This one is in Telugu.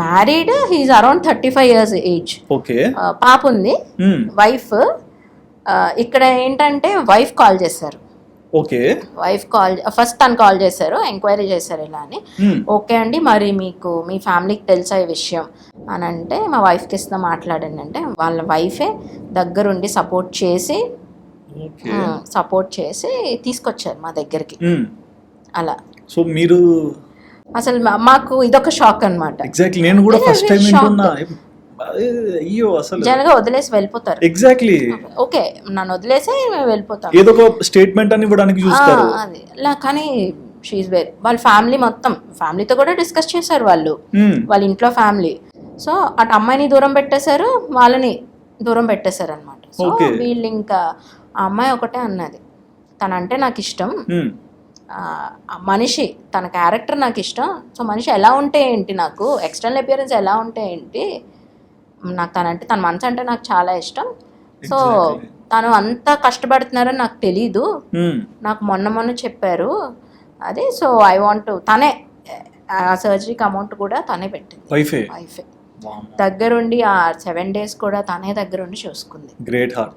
Married he's around thirty five years age okay పాప ఉంది. వైఫ్ ఇక్కడ ఏంటంటే వైఫ్ కాల్ చేశారు. ఓకే వైఫ్ కాల్ ఫస్ట్ తను కాల్ చేశారు ఎంక్వైరీ చేశారు ఇలా అని. ఓకే అండి మరి మీకు మీ ఫ్యామిలీకి తెలుసా ఈ విషయం? అని అంటే మా వైఫ్కి ఇస్తా మాట్లాడండి అంటే వాళ్ళ వైఫే దగ్గరుండి సపోర్ట్ చేసి సపోర్ట్ చేసి తీసుకొచ్చారు మా దగ్గరికి. అలా. సో మీరు అసలు మాకు ఇదొక షాక్ అన్నమాట. ఎగ్జాక్ట్లీ నేను కూడా ఫస్ట్ టైం. వింటున్నా. అయ్యో అసలు. జనగా వదిలేసి వెళ్ళిపోతారు. ఎగ్జాక్ట్లీ ఓకే నన్ను వదిలేసి మేము వెళ్ళిపోతాం. ఏదో ఒక స్టేట్మెంట్ అని ఇవ్వడానికి చూస్తారు. కానీ షీఈ్ వేర్ వాళ్ళ ఫ్యామిలీ మొత్తం ఫ్యామిలీతో కూడా డిస్కస్ చేశారు వాళ్ళు. మ్మ్. వాళ్ళ ఇంట్లో ఫ్యామిలీ సో అటు అమ్మాయిని దూరం పెట్టేశారు వాళ్ళని దూరం పెట్టేశారు అనమాట సో. వీళ్ళు ఇంకా ఆ అమ్మాయి ఒకటే అన్నది. తనంటే నాకు ఇష్టం. ఆ మనిషి తన క్యారెక్టర్ నాకు ఇష్టం. సో మనిషి ఎలా ఉంటే ఏంటి నాకు? ఎక్స్టర్నల్ అపియరెన్స్ ఎలా ఉంటే ఏంటి? నాకు తనంటే తన మనసు అంటే నాకు చాలా ఇష్టం. సో. తను అంత కష్టపడుతున్నారని నాకు తెలీదు. మ్మ్. నాకు మొన్న మొన్న చెప్పారు. అది సో ఐ వాంట్ తనే ఆ సర్జరీకి అమౌంట్ కూడా తనే పెట్టింది. వైఫే వైఫే దగ్గరుండి ఆ సెవెన్ డేస్ కూడా తనే దగ్గరుండి చూసుకుంది. Great heart